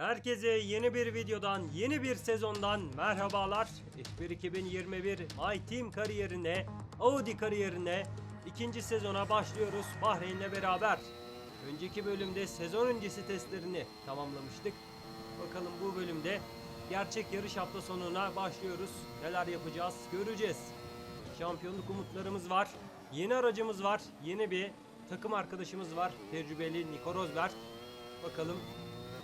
Herkese yeni bir videodan, yeni bir sezondan merhabalar. F1 2021 My Team kariyerine, Audi kariyerine ikinci sezona başlıyoruz Bahreyn'le beraber. Önceki bölümde sezon öncesi testlerini tamamlamıştık. Bakalım bu bölümde gerçek yarış hafta sonuna başlıyoruz. Neler yapacağız göreceğiz. Şampiyonluk umutlarımız var. Yeni aracımız var. Yeni bir takım arkadaşımız var. Tecrübeli Nico Rosberg. Bakalım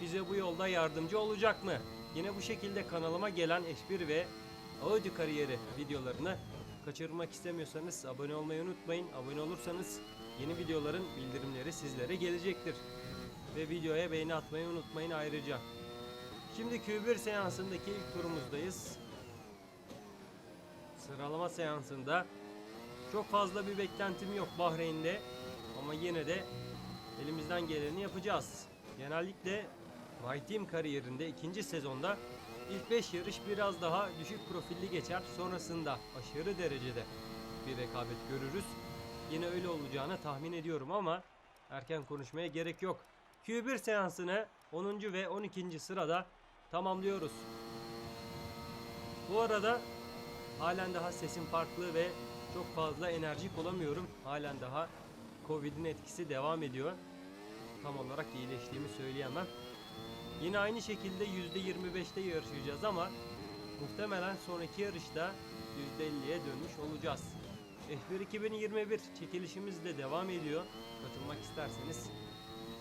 bize bu yolda yardımcı olacak mı? Yine bu şekilde kanalıma gelen F1 ve Audi kariyeri videolarını kaçırmak istemiyorsanız abone olmayı unutmayın. Abone olursanız yeni videoların bildirimleri sizlere gelecektir. Ve videoya beğeni atmayı unutmayın ayrıca. Şimdi Q1 seansındaki ilk turumuzdayız. Sıralama seansında çok fazla bir beklentim yok Bahreyn'de ama yine de elimizden geleni yapacağız. Genellikle My kariyerinde ikinci sezonda ilk 5 yarış biraz daha düşük profilli geçer. Sonrasında aşırı derecede bir rekabet görürüz. Yine öyle olacağını tahmin ediyorum ama erken konuşmaya gerek yok. Q1 seansını 10. ve 12. sırada tamamlıyoruz. Bu arada halen daha sesim farklı ve çok fazla enerjik olamıyorum. Halen daha Covid'in etkisi devam ediyor. Tam olarak iyileştiğimi söyleyemem. Yine aynı şekilde %25'te yarışacağız ama muhtemelen sonraki yarışta %50'ye dönmüş olacağız. F1 2021 çekilişimiz de devam ediyor. Katılmak isterseniz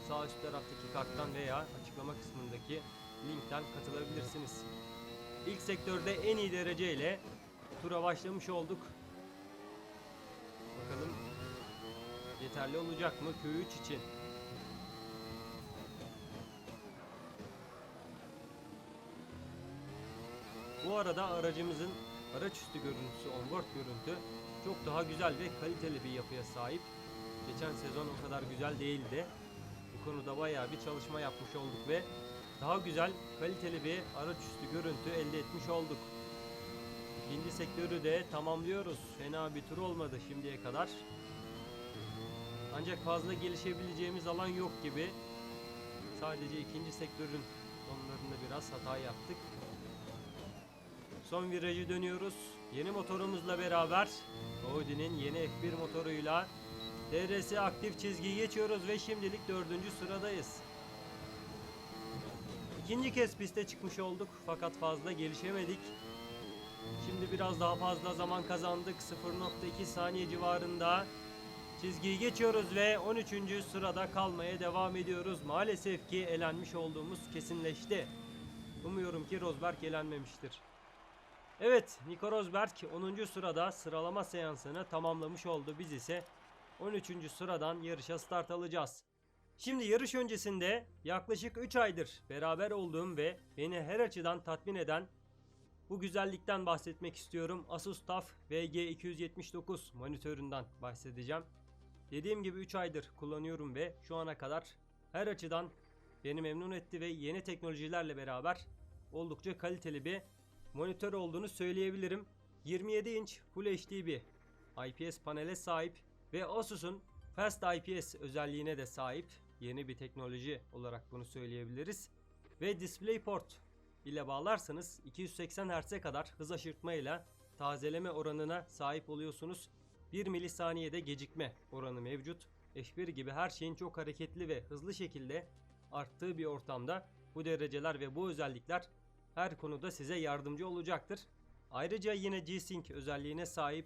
sağ üst taraftaki karttan veya açıklama kısmındaki linkten katılabilirsiniz. İlk sektörde en iyi dereceyle tura başlamış olduk. Bakalım yeterli olacak mı Q3 için? Bu arada aracımızın araçüstü görüntüsü, onboard görüntü çok daha güzel ve kaliteli bir yapıya sahip. Geçen sezon o kadar güzel değildi. Bu konuda bayağı bir çalışma yapmış olduk ve daha güzel, kaliteli bir araçüstü görüntü elde etmiş olduk. İkinci sektörü de tamamlıyoruz. Fena bir tur olmadı şimdiye kadar. Ancak fazla gelişebileceğimiz alan yok gibi. Sadece ikinci sektörün sonlarında biraz hata yaptık. Son virajı dönüyoruz. Yeni motorumuzla beraber Audi'nin yeni F1 motoruyla DRS aktif çizgiyi geçiyoruz ve şimdilik dördüncü sıradayız. İkinci kez piste çıkmış olduk fakat fazla gelişemedik. Şimdi biraz daha fazla zaman kazandık. 0.2 saniye civarında çizgiyi geçiyoruz ve 13. sırada kalmaya devam ediyoruz. Maalesef ki elenmiş olduğumuz kesinleşti. Umuyorum ki Rosberg elenmemiştir. Evet, Nico Rosberg 10. sırada sıralama seansını tamamlamış oldu. Biz ise 13. sıradan yarışa start alacağız. Şimdi yarış öncesinde yaklaşık 3 aydır beraber olduğum ve beni her açıdan tatmin eden bu güzellikten bahsetmek istiyorum. Asus TUF VG279 monitöründen bahsedeceğim. Dediğim gibi 3 aydır kullanıyorum ve şu ana kadar her açıdan beni memnun etti ve yeni teknolojilerle beraber oldukça kaliteli bir monitör olduğunu söyleyebilirim. 27 inç Full HD bir IPS panele sahip ve Asus'un Fast IPS özelliğine de sahip yeni bir teknoloji olarak bunu söyleyebiliriz. Ve DisplayPort ile bağlarsanız 280 Hz'e kadar hız aşırtma ile tazeleme oranına sahip oluyorsunuz. 1 milisaniyede gecikme oranı mevcut. F1 gibi her şeyin çok hareketli ve hızlı şekilde arttığı bir ortamda bu dereceler ve bu özellikler her konuda size yardımcı olacaktır. Ayrıca yine G-Sync özelliğine sahip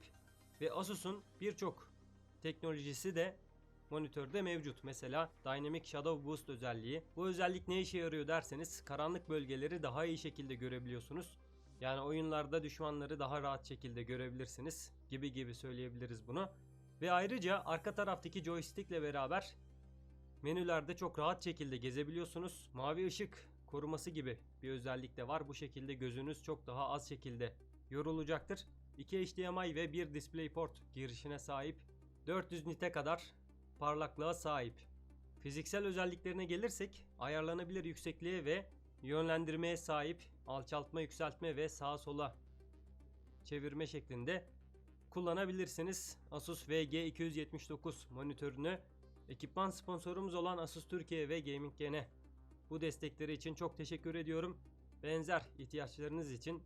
ve Asus'un birçok teknolojisi de monitörde mevcut. Mesela Dynamic Shadow Boost özelliği. Bu özellik ne işe yarıyor derseniz karanlık bölgeleri daha iyi şekilde görebiliyorsunuz. Yani oyunlarda düşmanları daha rahat şekilde görebilirsiniz gibi gibi söyleyebiliriz bunu. Ve ayrıca arka taraftaki joystick ile beraber menülerde çok rahat şekilde gezebiliyorsunuz. Mavi ışık koruması gibi bir özellik de var. Bu şekilde gözünüz çok daha az şekilde yorulacaktır. 2 HDMI ve 1 DisplayPort girişine sahip 400 nite kadar parlaklığa sahip. Fiziksel özelliklerine gelirsek ayarlanabilir yüksekliğe ve yönlendirmeye sahip alçaltma, yükseltme ve sağa sola çevirme şeklinde kullanabilirsiniz. Asus VG279 monitörünü ekipman sponsorumuz olan Asus Türkiye ve Gaming Gene Bu destekleri için çok teşekkür ediyorum. Benzer ihtiyaçlarınız için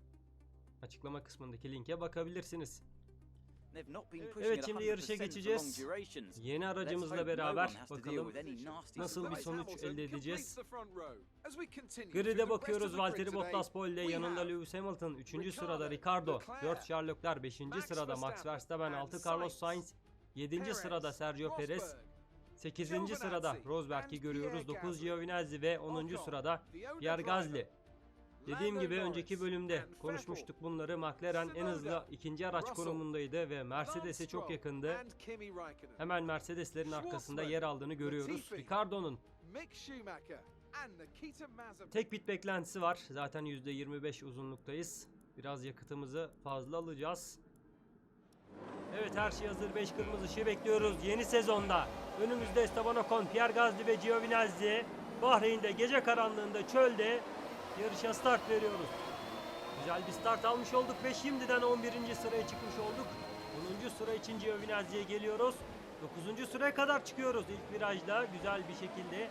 açıklama kısmındaki linke bakabilirsiniz. Evet, şimdi yarışa geçeceğiz. Yeni aracımızla beraber bakalım nasıl bir sonuç elde edeceğiz. Grid'e bakıyoruz Valtteri Bottas pole yanında Lewis Hamilton 3. sırada Ricardo 4 Charles Leclerc 5. sırada Max Verstappen 6 Carlos Sainz 7. sırada Sergio Perez 8. sırada Rosberg'i görüyoruz 9 Giovinazzi ve 10. sırada Pierre Gasly Dediğim gibi önceki bölümde konuşmuştuk bunları. McLaren en hızlı ikinci araç konumundaydı ve Mercedes'e çok yakındı. Hemen Mercedeslerin arkasında yer aldığını görüyoruz. Ricardo'nun tek pit beklentisi var. Zaten %25 uzunluktayız. Biraz yakıtımızı fazla alacağız. Evet her şey hazır. 5 kırmızı ışığı bekliyoruz. Yeni sezonda önümüzde Esteban Ocon, Pierre Gasly ve Giovinazzi. Bahreyn'de gece karanlığında çölde yarışa start veriyoruz. Güzel bir start almış olduk ve şimdiden 11. sıraya çıkmış olduk. 10. sıra için Giovinazzi'ye geliyoruz. 9. sıraya kadar çıkıyoruz ilk virajda. Güzel bir şekilde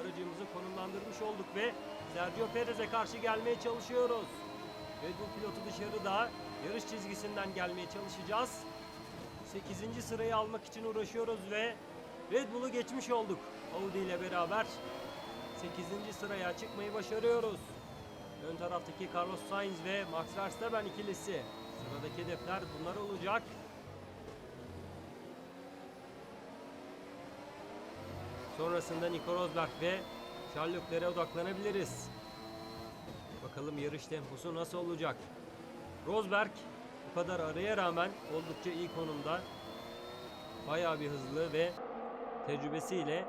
aracımızı konumlandırmış olduk ve Sergio Perez'e karşı gelmeye çalışıyoruz. Red Bull pilotu dışarıda yarış çizgisinden gelmeye çalışacağız. 8. sırayı almak için uğraşıyoruz ve Red Bull'u geçmiş olduk. Audi ile beraber 8. sıraya çıkmayı başarıyoruz. Ön taraftaki Carlos Sainz ve Max Verstappen ikilisi. Sıradaki hedefler bunlar olacak. Sonrasında Nico Rosberg ve Charles Leclerc'e odaklanabiliriz. Bakalım yarış temposu nasıl olacak? Rosberg bu kadar araya rağmen oldukça iyi konumda. Bayağı bir hızlı ve tecrübesiyle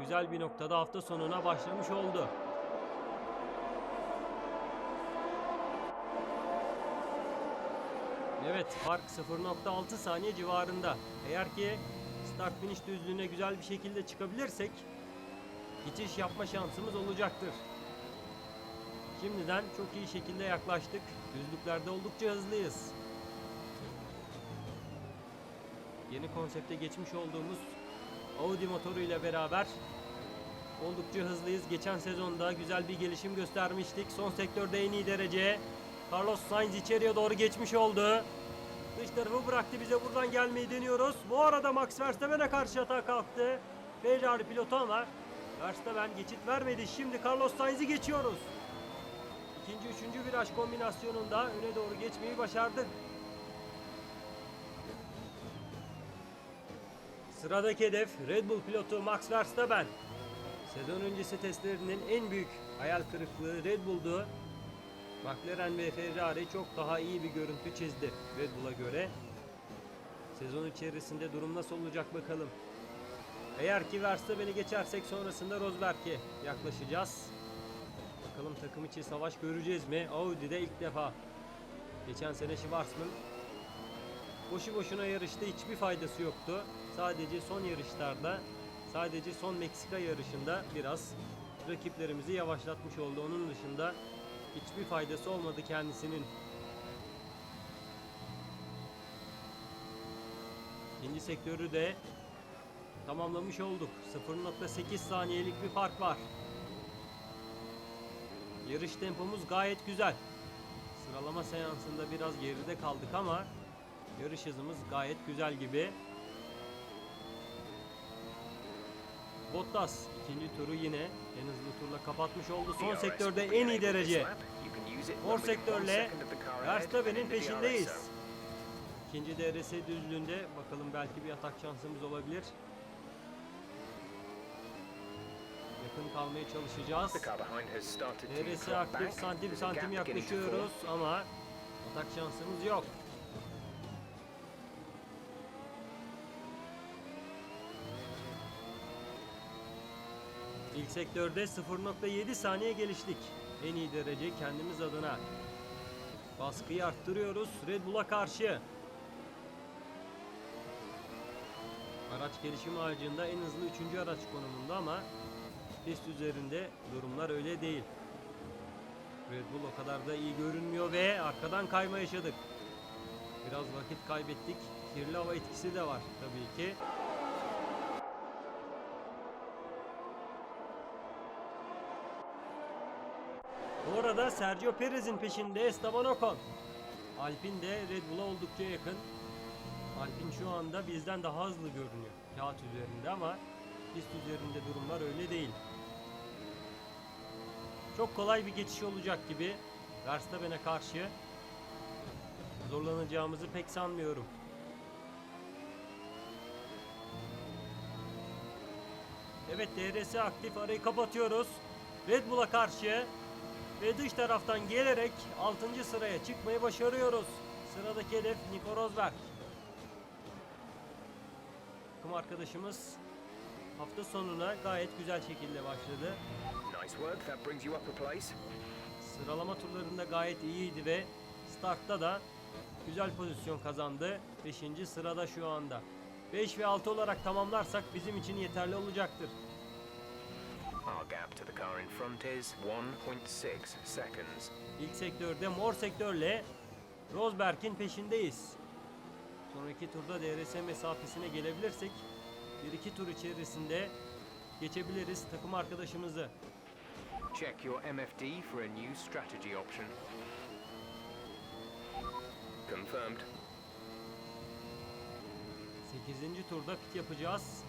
güzel bir noktada hafta sonuna başlamış oldu. Evet fark 0.6 saniye civarında. Eğer ki start finish düzlüğüne güzel bir şekilde çıkabilirsek geçiş yapma şansımız olacaktır. Şimdiden çok iyi şekilde yaklaştık. Düzlüklerde oldukça hızlıyız. Yeni konsepte geçmiş olduğumuz Audi motoru ile beraber oldukça hızlıyız. Geçen sezonda güzel bir gelişim göstermiştik. Son sektörde en iyi derece. Carlos Sainz içeriye doğru geçmiş oldu. Dış tarafı bıraktı bize buradan gelmeyi deniyoruz. Bu arada Max Verstappen'e karşı atağa kalktı. Ferrari pilotu ama Verstappen geçit vermedi. Şimdi Carlos Sainz'i geçiyoruz. İkinci, üçüncü viraj kombinasyonunda öne doğru geçmeyi başardık. Sıradaki hedef Red Bull pilotu Max Verstappen. Sezon öncesi testlerinin en büyük hayal kırıklığı Red Bull'du. McLaren ve Ferrari çok daha iyi bir görüntü çizdi Red Bull'a göre. Sezon içerisinde durum nasıl olacak bakalım. Eğer ki Verstappen'i geçersek sonrasında Rosberg'e yaklaşacağız. Bakalım takım içi savaş göreceğiz mi? Audi'de ilk defa. Geçen sene Schwarzman boşu boşuna yarışta hiçbir faydası yoktu. Sadece son yarışlarda, sadece son Meksika yarışında biraz rakiplerimizi yavaşlatmış oldu. Onun dışında hiçbir faydası olmadı kendisinin. İkinci sektörü de tamamlamış olduk. 0.8 saniyelik bir fark var. Yarış tempomuz gayet güzel. Sıralama seansında biraz geride kaldık ama yarış hızımız gayet güzel gibi. Bottas ikinci turu yine en hızlı turla kapatmış oldu. Son sektörde en iyi derece. Mor sektörle Verstappen'in peşindeyiz. İkinci DRS düzlüğünde bakalım belki bir atak şansımız olabilir. Yakın kalmaya çalışacağız. DRS aktif santim santim yaklaşıyoruz ama atak şansımız yok. İlk sektörde 0.7 saniye geliştik. En iyi derece kendimiz adına. Baskıyı arttırıyoruz Red Bull'a karşı. Araç gelişim ağacında en hızlı 3. araç konumunda ama pist üzerinde durumlar öyle değil. Red Bull o kadar da iyi görünmüyor ve arkadan kayma yaşadık. Biraz vakit kaybettik. Kirli hava etkisi de var tabii ki. Bu arada Sergio Perez'in peşinde Esteban Ocon. Alpin de Red Bull'a oldukça yakın. Alpin şu anda bizden daha hızlı görünüyor kağıt üzerinde ama pist üzerinde durumlar öyle değil. Çok kolay bir geçiş olacak gibi Verstappen'e karşı zorlanacağımızı pek sanmıyorum. Evet DRS aktif arayı kapatıyoruz. Red Bull'a karşı ve dış taraftan gelerek 6. sıraya çıkmayı başarıyoruz. Sıradaki hedef Nico Rosberg. Takım arkadaşımız hafta sonuna gayet güzel şekilde başladı. Nice work, that brings you up a place. Sıralama turlarında gayet iyiydi ve startta da güzel pozisyon kazandı. 5. sırada şu anda. 5 ve 6 olarak tamamlarsak bizim için yeterli olacaktır. Our gap to the car in front is 1.6 seconds. İlk sektörde mor sektörle Rosberg'in peşindeyiz. Sonraki turda DRS mesafesine gelebilirsek 1-2 tur içerisinde geçebiliriz takım arkadaşımızı. Check your MFD for a new strategy option. Confirmed. 8. turda pit yapacağız.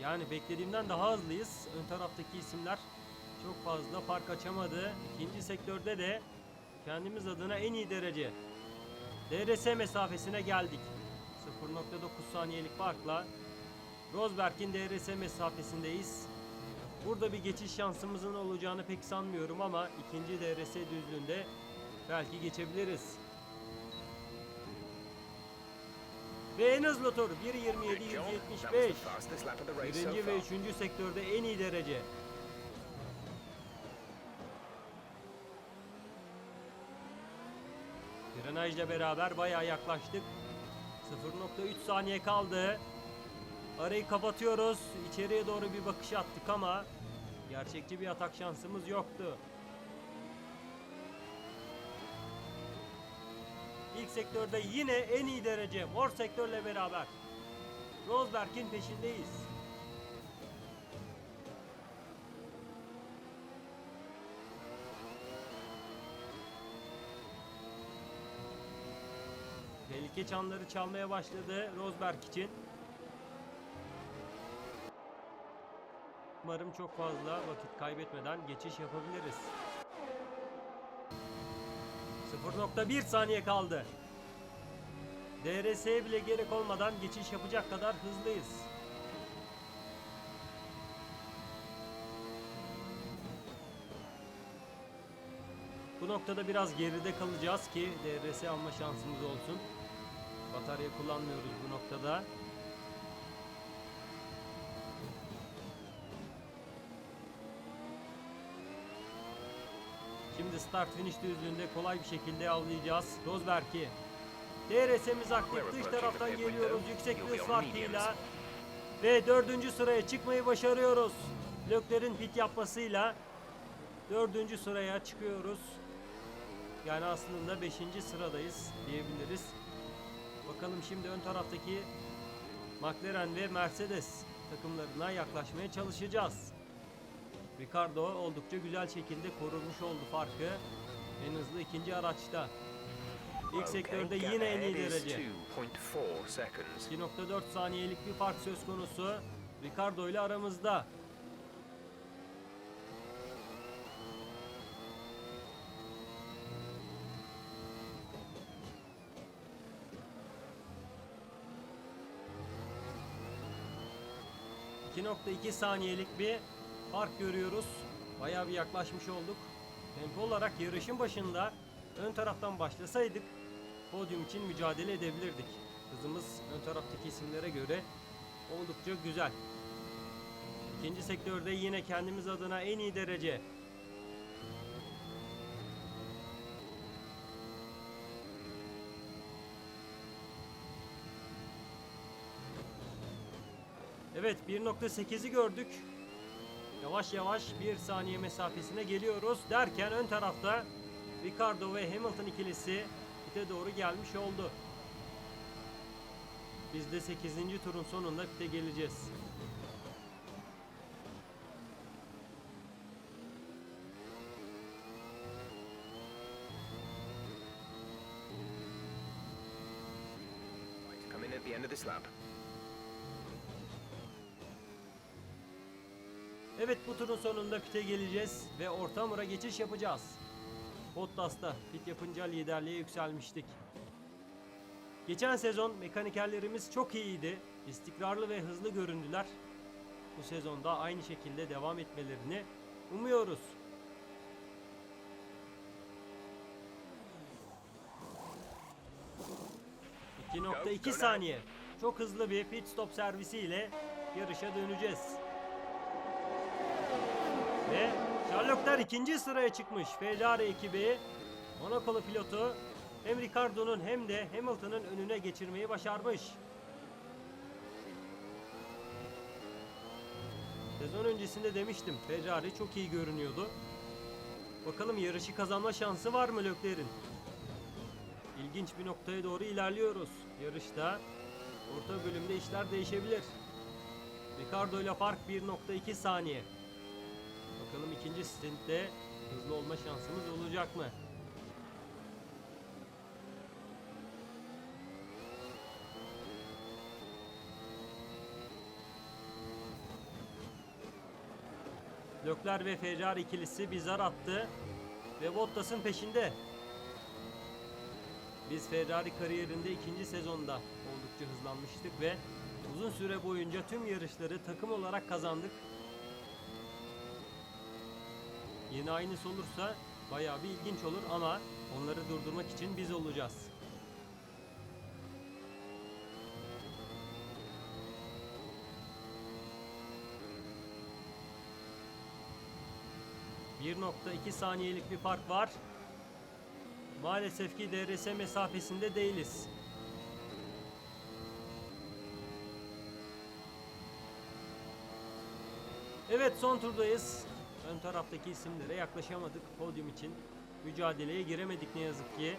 Yani beklediğimden daha hızlıyız. Ön taraftaki isimler çok fazla fark açamadı. İkinci sektörde de kendimiz adına en iyi derece DRS mesafesine geldik. 0.9 saniyelik farkla Rosberg'in DRS mesafesindeyiz. Burada bir geçiş şansımızın olacağını pek sanmıyorum ama ikinci DRS düzlüğünde belki geçebiliriz. Ve en hızlı tur 1.27 Good job. That was 175. the fastest lap of the race so Birinci ve üçüncü sektörde en iyi derece. Frenajla beraber bayağı yaklaştık. 0.3 saniye kaldı. Arayı kapatıyoruz. İçeriye doğru bir bakış attık ama gerçekçi bir atak şansımız yoktu. İlk sektörde yine en iyi derece mor sektörle beraber. Rosberg'in peşindeyiz. Tehlike çanları çalmaya başladı Rosberg için. Umarım çok fazla vakit kaybetmeden geçiş yapabiliriz. 0.1 saniye kaldı. DRS'ye bile gerek olmadan geçiş yapacak kadar hızlıyız. Bu noktada biraz geride kalacağız ki DRS alma şansımız olsun. Batarya kullanmıyoruz bu noktada. Şimdi start finish düzlüğünde kolay bir şekilde avlayacağız. Rosberg'i. DRS'miz aktif. Dış taraftan geliyoruz yüksek hız farkıyla. Ve dördüncü sıraya çıkmayı başarıyoruz. Lökler'in pit yapmasıyla dördüncü sıraya çıkıyoruz. Yani aslında beşinci sıradayız diyebiliriz. Bakalım şimdi ön taraftaki McLaren ve Mercedes takımlarına yaklaşmaya çalışacağız. Ricardo oldukça güzel şekilde korunmuş oldu farkı. En hızlı ikinci araçta. İlk sektörde yine en iyi derece. 2.4 seconds. 2.4 saniyelik bir fark söz konusu. Ricardo ile aramızda. ...2.2 saniyelik bir fark görüyoruz. Bayağı bir yaklaşmış olduk. Tempo olarak yarışın başında ön taraftan başlasaydık podyum için mücadele edebilirdik. Hızımız ön taraftaki isimlere göre oldukça güzel. İkinci sektörde yine kendimiz adına en iyi derece. Evet 1.8'i gördük. Yavaş yavaş 1 saniye mesafesine geliyoruz derken ön tarafta Ricardo ve Hamilton ikilisi pite doğru gelmiş oldu. Biz de 8. turun sonunda pite geleceğiz. Evet bu turun sonunda pite geleceğiz ve orta hamura geçiş yapacağız. Bottas'ta pit yapınca liderliğe yükselmiştik. Geçen sezon mekanikerlerimiz çok iyiydi. İstikrarlı ve hızlı göründüler. Bu sezonda aynı şekilde devam etmelerini umuyoruz. ...2.2 saniye. Çok hızlı bir pit stop servisiyle yarışa döneceğiz. Ve Sherlocklar ikinci sıraya çıkmış. Ferrari ekibi Monakolu pilotu hem Ricardo'nun hem de Hamilton'ın önüne geçirmeyi başarmış. Sezon öncesinde demiştim Ferrari çok iyi görünüyordu. Bakalım yarışı kazanma şansı var mı Lökler'in? İlginç bir noktaya doğru ilerliyoruz. Yarışta orta bölümde işler değişebilir. Ricardo ile fark 1.2 saniye. Bakalım ikinci stintte hızlı olma şansımız olacak mı? Lökler ve Ferrari ikilisi bir zar attı ve Bottas'ın peşinde. Biz Ferrari kariyerinde ikinci sezonda oldukça hızlanmıştık ve uzun süre boyunca tüm yarışları takım olarak kazandık. Yine aynısı olursa bayağı bir ilginç olur ama onları durdurmak için biz olacağız. ...1.2 saniyelik bir fark var. Maalesef ki DRS mesafesinde değiliz. Evet son turdayız. Ön taraftaki isimlere yaklaşamadık podyum için. Mücadeleye giremedik ne yazık ki.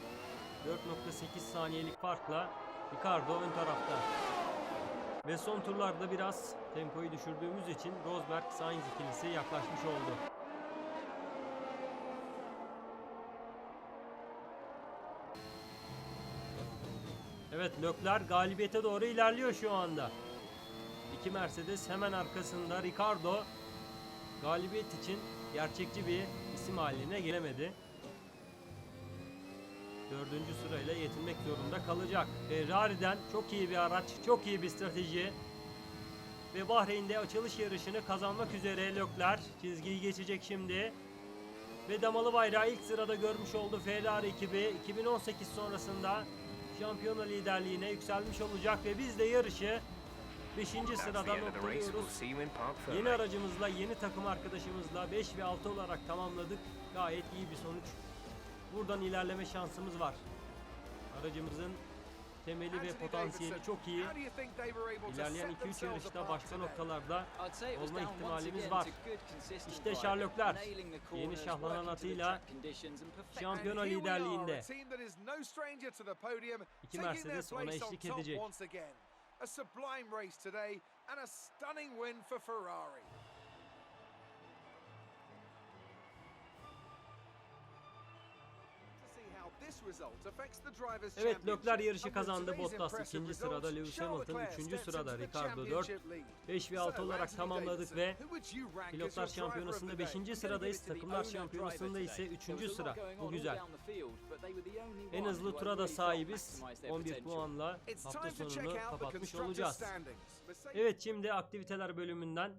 4.8 saniyelik farkla Ricardo ön tarafta. Ve son turlarda biraz tempoyu düşürdüğümüz için Rosberg Sainz ikilisi yaklaşmış oldu. Evet Lökler galibiyete doğru ilerliyor şu anda. İki Mercedes hemen arkasında Ricardo galibiyet için gerçekçi bir isim haline gelemedi. Dördüncü sırayla yetinmek zorunda kalacak. Ferrari'den çok iyi bir araç, çok iyi bir strateji. Ve Bahreyn'de açılış yarışını kazanmak üzere Lökler çizgiyi geçecek şimdi. Ve damalı bayrağı ilk sırada görmüş oldu Ferrari ekibi 2018 sonrasında şampiyona liderliğine yükselmiş olacak ve biz de yarışı 5. That's the sırada end of the race. We'll noktalıyoruz. Yeni aracımızla, yeni takım arkadaşımızla 5 ve 6 olarak tamamladık. Gayet iyi bir sonuç. Buradan ilerleme şansımız var. Aracımızın temeli ve potansiyeli çok iyi. İlerleyen 2-3 yarışta başka noktalarda olma ihtimalimiz var. İşte Sherlocklar yeni şahlanan atıyla şampiyona liderliğinde. İki Mercedes ona eşlik edecek. A sublime race today and a stunning win for Ferrari. Evet Lökler yarışı kazandı. Bottas ikinci sırada, Lewis Hamilton üçüncü sırada, Ricardo 4, 5 ve 6 olarak tamamladık ve Pilotlar Şampiyonası'nda 5. sıradayız. Takımlar Şampiyonası'nda ise 3. sıra. Bu güzel. En hızlı tura da sahibiz. 11 puanla hafta sonunu kapatmış olacağız. Evet şimdi aktiviteler bölümünden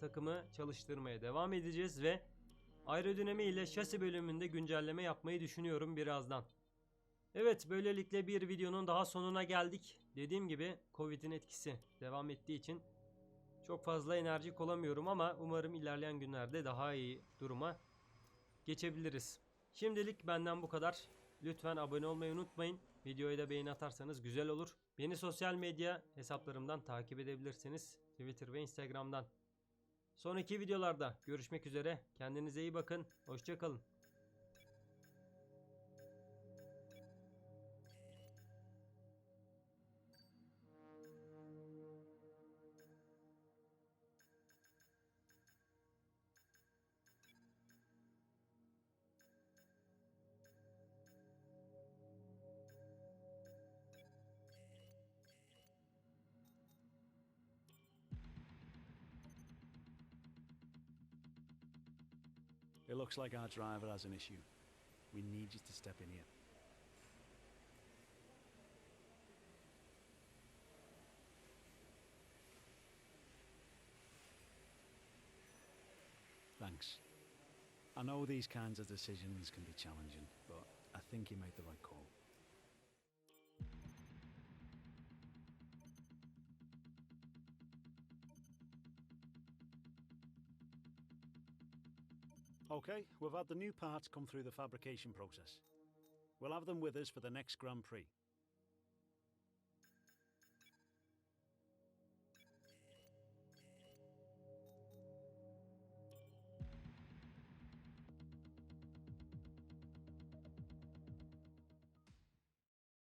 takımı çalıştırmaya devam edeceğiz ve aerodinami ile şasi bölümünde güncelleme yapmayı düşünüyorum birazdan. Evet böylelikle bir videonun daha sonuna geldik. Dediğim gibi Covid'in etkisi devam ettiği için çok fazla enerjik olamıyorum ama umarım ilerleyen günlerde daha iyi duruma geçebiliriz. Şimdilik benden bu kadar. Lütfen abone olmayı unutmayın. Videoya da beğeni atarsanız güzel olur. Beni sosyal medya hesaplarımdan takip edebilirsiniz. Twitter ve Instagram'dan. Sonraki videolarda görüşmek üzere. Kendinize iyi bakın. Hoşçakalın. It looks like our driver has an issue. We need you to step in here. Thanks. I know these kinds of decisions can be challenging, but I think you made the right call. Okay, we've had the new parts come through the fabrication process. We'll have them with us for the next Grand Prix.